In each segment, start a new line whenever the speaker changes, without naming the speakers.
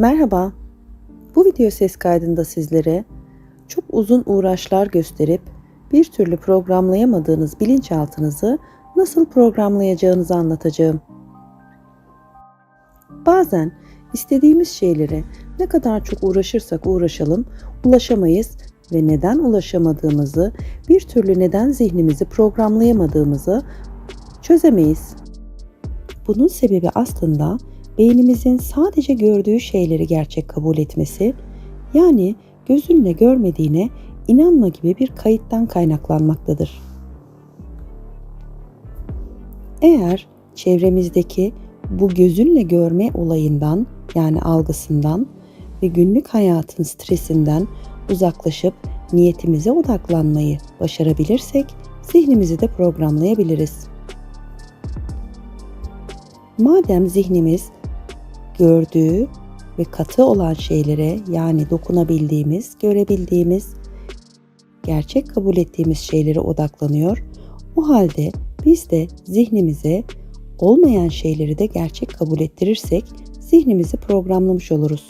Merhaba. Bu video ses kaydında sizlere çok uzun uğraşlar gösterip bir türlü programlayamadığınız bilinçaltınızı nasıl programlayacağınızı anlatacağım. Bazen istediğimiz şeylere ne kadar çok uğraşırsak uğraşalım ulaşamayız ve neden ulaşamadığımızı, bir türlü neden zihnimizi programlayamadığımızı çözemeyiz. Bunun sebebi aslında beynimizin sadece gördüğü şeyleri gerçek kabul etmesi, yani gözünle görmediğine inanma gibi bir kayıttan kaynaklanmaktadır. Eğer çevremizdeki bu gözünle görme olayından yani algısından ve günlük hayatın stresinden uzaklaşıp niyetimize odaklanmayı başarabilirsek zihnimizi de programlayabiliriz. Madem zihnimiz gördüğü ve katı olan şeylere yani dokunabildiğimiz, görebildiğimiz, gerçek kabul ettiğimiz şeylere odaklanıyor. O halde biz de zihnimize olmayan şeyleri de gerçek kabul ettirirsek zihnimizi programlamış oluruz.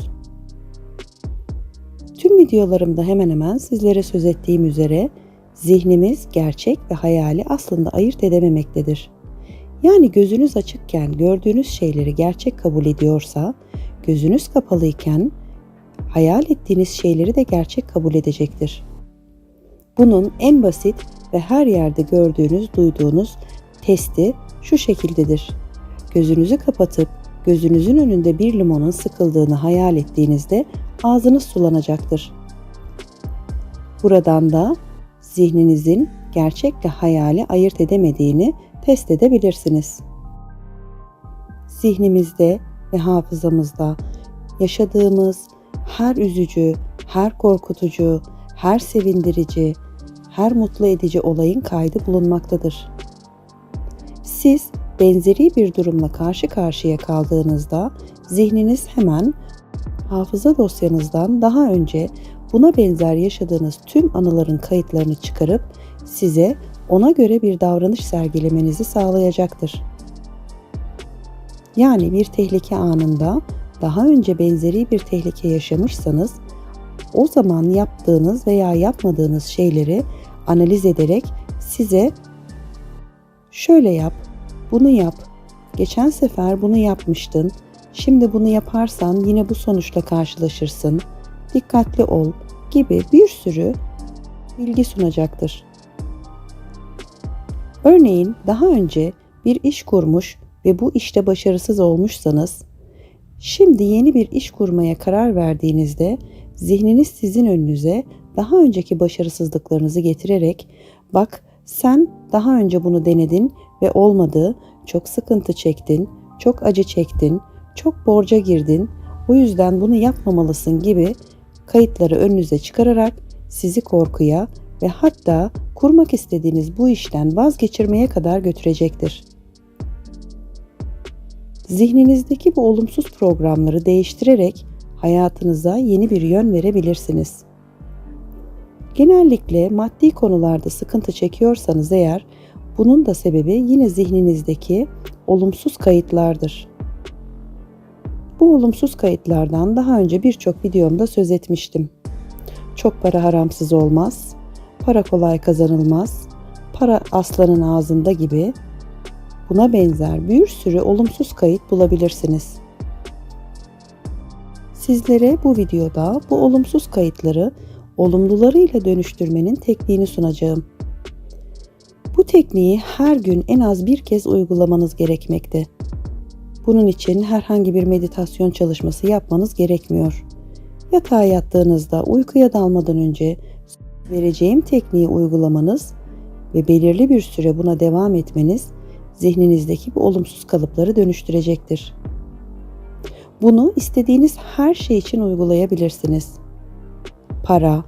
Tüm videolarımda hemen hemen sizlere söz ettiğim üzere zihnimiz gerçek ve hayali aslında ayırt edememektedir. Yani gözünüz açıkken gördüğünüz şeyleri gerçek kabul ediyorsa, gözünüz kapalıyken hayal ettiğiniz şeyleri de gerçek kabul edecektir. Bunun en basit ve her yerde gördüğünüz, duyduğunuz testi şu şekildedir. Gözünüzü kapatıp gözünüzün önünde bir limonun sıkıldığını hayal ettiğinizde ağzınız sulanacaktır. Buradan da zihninizin gerçekle hayali ayırt edemediğini test edebilirsiniz. Zihnimizde ve hafızamızda yaşadığımız her üzücü, her korkutucu, her sevindirici, her mutlu edici olayın kaydı bulunmaktadır. Siz benzeri bir durumla karşı karşıya kaldığınızda zihniniz hemen hafıza dosyanızdan daha önce buna benzer yaşadığınız tüm anıların kayıtlarını çıkarıp size ona göre bir davranış sergilemenizi sağlayacaktır. Yani bir tehlike anında daha önce benzeri bir tehlike yaşamışsanız o zaman yaptığınız veya yapmadığınız şeyleri analiz ederek size şöyle yap, bunu yap, geçen sefer bunu yapmıştın, şimdi bunu yaparsan yine bu sonuçla karşılaşırsın, dikkatli ol gibi bir sürü bilgi sunacaktır. Örneğin daha önce bir iş kurmuş ve bu işte başarısız olmuşsanız, şimdi yeni bir iş kurmaya karar verdiğinizde zihniniz sizin önünüze daha önceki başarısızlıklarınızı getirerek bak sen daha önce bunu denedin ve olmadı, çok sıkıntı çektin, çok acı çektin, çok borca girdin, o yüzden bunu yapmamalısın gibi kayıtları önünüze çıkararak sizi korkuya ve hatta kurmak istediğiniz bu işten vazgeçirmeye kadar götürecektir. Zihninizdeki bu olumsuz programları değiştirerek hayatınıza yeni bir yön verebilirsiniz. Genellikle maddi konularda sıkıntı çekiyorsanız eğer bunun da sebebi yine zihninizdeki olumsuz kayıtlardır. Bu olumsuz kayıtlardan daha önce birçok videomda söz etmiştim. Çok para haramsız olmaz, para kolay kazanılmaz, para aslanın ağzında gibi buna benzer bir sürü olumsuz kayıt bulabilirsiniz. Sizlere bu videoda bu olumsuz kayıtları olumlularıyla dönüştürmenin tekniğini sunacağım. Bu tekniği her gün en az bir kez uygulamanız gerekmekte. Bunun için herhangi bir meditasyon çalışması yapmanız gerekmiyor. Yatağa yattığınızda uykuya dalmadan önce vereceğim tekniği uygulamanız ve belirli bir süre buna devam etmeniz zihninizdeki bu olumsuz kalıpları dönüştürecektir. Bunu istediğiniz her şey için uygulayabilirsiniz. Para,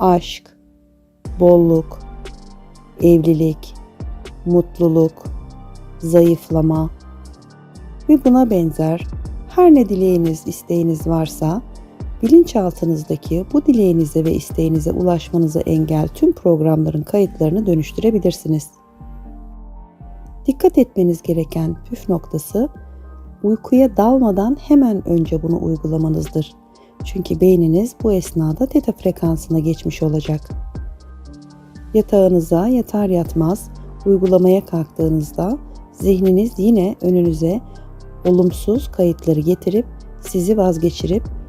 aşk, bolluk, evlilik, mutluluk, zayıflama ve buna benzer her ne dileğiniz, isteğiniz varsa bilinçaltınızdaki bu dileğinize ve isteğinize ulaşmanızı engel tüm programların kayıtlarını dönüştürebilirsiniz. Dikkat etmeniz gereken püf noktası uykuya dalmadan hemen önce bunu uygulamanızdır. Çünkü beyniniz bu esnada teta frekansına geçmiş olacak. Yatağınıza yatar yatmaz uygulamaya kalktığınızda zihniniz yine önünüze olumsuz kayıtları getirip sizi vazgeçirip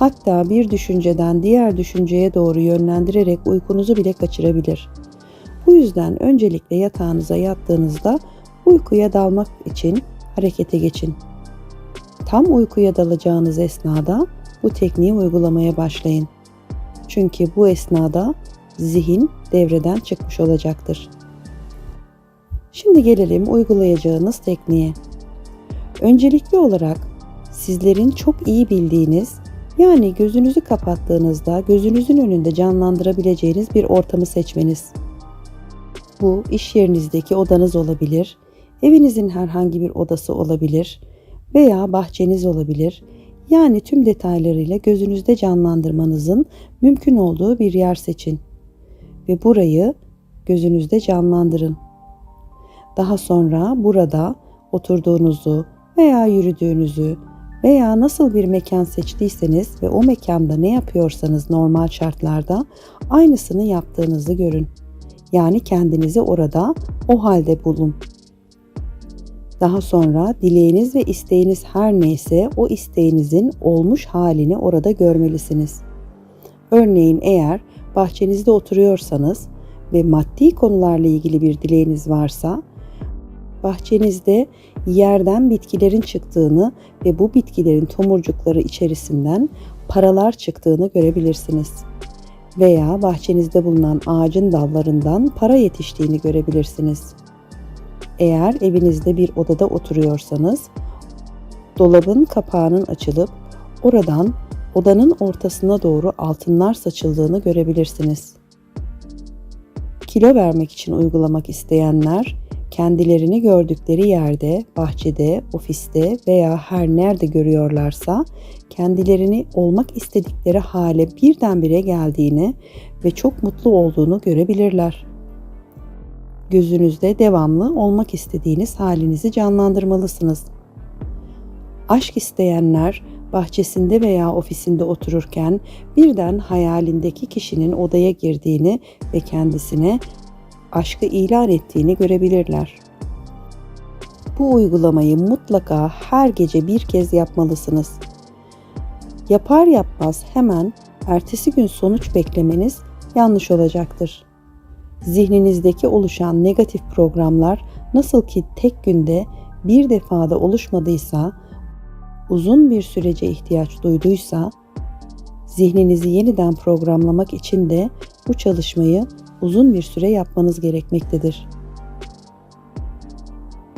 hatta bir düşünceden diğer düşünceye doğru yönlendirerek uykunuzu bile kaçırabilir. Bu yüzden öncelikle yatağınıza yattığınızda uykuya dalmak için harekete geçin. Tam uykuya dalacağınız esnada bu tekniği uygulamaya başlayın. Çünkü bu esnada zihin devreden çıkmış olacaktır. Şimdi gelelim uygulayacağınız tekniğe. Öncelikli olarak sizlerin çok iyi bildiğiniz yani gözünüzü kapattığınızda gözünüzün önünde canlandırabileceğiniz bir ortamı seçmeniz. Bu iş yerinizdeki odanız olabilir, evinizin herhangi bir odası olabilir veya bahçeniz olabilir. Yani tüm detaylarıyla gözünüzde canlandırmanızın mümkün olduğu bir yer seçin ve burayı gözünüzde canlandırın. Daha sonra burada oturduğunuzu veya yürüdüğünüzü veya nasıl bir mekan seçtiyseniz ve o mekanda ne yapıyorsanız normal şartlarda aynısını yaptığınızı görün. Yani kendinizi orada o halde bulun. Daha sonra dileğiniz ve isteğiniz her neyse o isteğinizin olmuş halini orada görmelisiniz. Örneğin eğer bahçenizde oturuyorsanız ve maddi konularla ilgili bir dileğiniz varsa bahçenizde yerden bitkilerin çıktığını ve bu bitkilerin tomurcukları içerisinden paralar çıktığını görebilirsiniz. Veya bahçenizde bulunan ağacın dallarından para yetiştiğini görebilirsiniz. Eğer evinizde bir odada oturuyorsanız, dolabın kapağının açılıp oradan odanın ortasına doğru altınlar saçıldığını görebilirsiniz. Kilo vermek için uygulamak isteyenler kendilerini gördükleri yerde, bahçede, ofiste veya her nerede görüyorlarsa kendilerini olmak istedikleri hale birdenbire geldiğini ve çok mutlu olduğunu görebilirler. Gözünüzde devamlı olmak istediğiniz halinizi canlandırmalısınız. Aşk isteyenler bahçesinde veya ofisinde otururken birden hayalindeki kişinin odaya girdiğini ve kendisine aşkı ilan ettiğini görebilirler. Bu uygulamayı mutlaka her gece bir kez yapmalısınız. Yapar yapmaz hemen ertesi gün sonuç beklemeniz yanlış olacaktır. Zihninizdeki oluşan negatif programlar nasıl ki tek günde bir defada oluşmadıysa, uzun bir sürece ihtiyaç duyduysa, zihninizi yeniden programlamak için de bu çalışmayı uzun bir süre yapmanız gerekmektedir.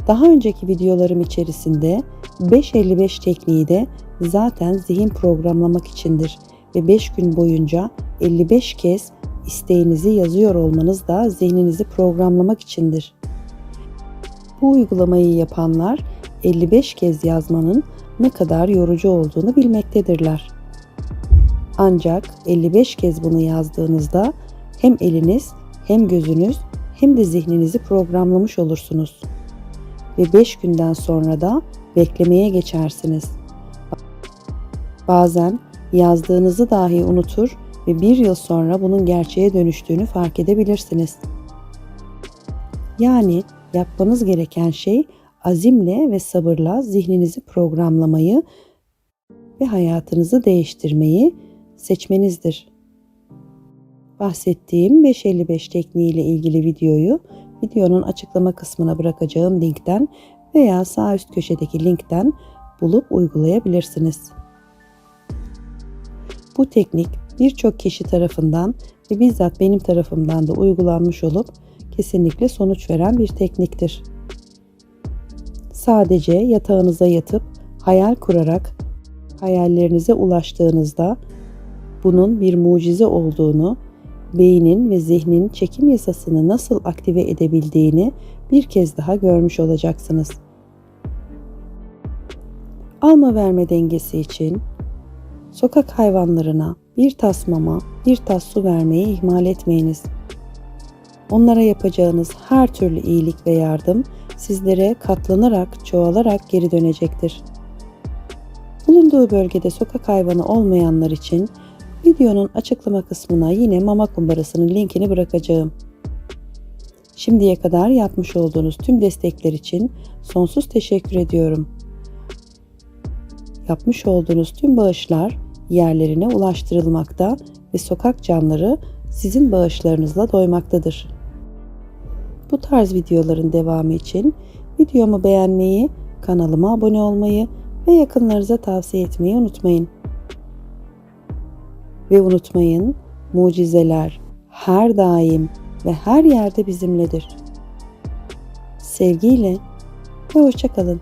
Daha önceki videolarım içerisinde 555 tekniği de zaten zihin programlamak içindir ve 5 gün boyunca 55 kez isteğinizi yazıyor olmanız da zihninizi programlamak içindir. Bu uygulamayı yapanlar 55 kez yazmanın ne kadar yorucu olduğunu bilmektedirler. Ancak 55 kez bunu yazdığınızda hem eliniz hem gözünüz hem de zihninizi programlamış olursunuz. Ve 5 günden sonra da beklemeye geçersiniz. Bazen yazdığınızı dahi unutur ve bir yıl sonra bunun gerçeğe dönüştüğünü fark edebilirsiniz. Yani yapmanız gereken şey azimle ve sabırla zihninizi programlamayı ve hayatınızı değiştirmeyi seçmenizdir bahsettiğim 555 tekniği ile ilgili videoyu videonun açıklama kısmına bırakacağım linkten veya sağ üst köşedeki linkten bulup uygulayabilirsiniz. Bu teknik birçok kişi tarafından ve bizzat benim tarafımdan da uygulanmış olup kesinlikle sonuç veren bir tekniktir. Sadece yatağınıza yatıp hayal kurarak hayallerinize ulaştığınızda bunun bir mucize olduğunu beynin ve zihnin çekim yasasını nasıl aktive edebildiğini bir kez daha görmüş olacaksınız. Alma verme dengesi için sokak hayvanlarına bir tas mama, bir tas su vermeyi ihmal etmeyiniz. Onlara yapacağınız her türlü iyilik ve yardım sizlere katlanarak, çoğalarak geri dönecektir. Bulunduğu bölgede sokak hayvanı olmayanlar için videonun açıklama kısmına yine mama kumbarasının linkini bırakacağım. Şimdiye kadar yapmış olduğunuz tüm destekler için sonsuz teşekkür ediyorum. Yapmış olduğunuz tüm bağışlar yerlerine ulaştırılmakta ve sokak canları sizin bağışlarınızla doymaktadır. Bu tarz videoların devamı için videomu beğenmeyi, kanalıma abone olmayı ve yakınlarınıza tavsiye etmeyi unutmayın. Ve unutmayın, mucizeler her daim ve her yerde bizimledir. Sevgiyle ve hoşça kalın.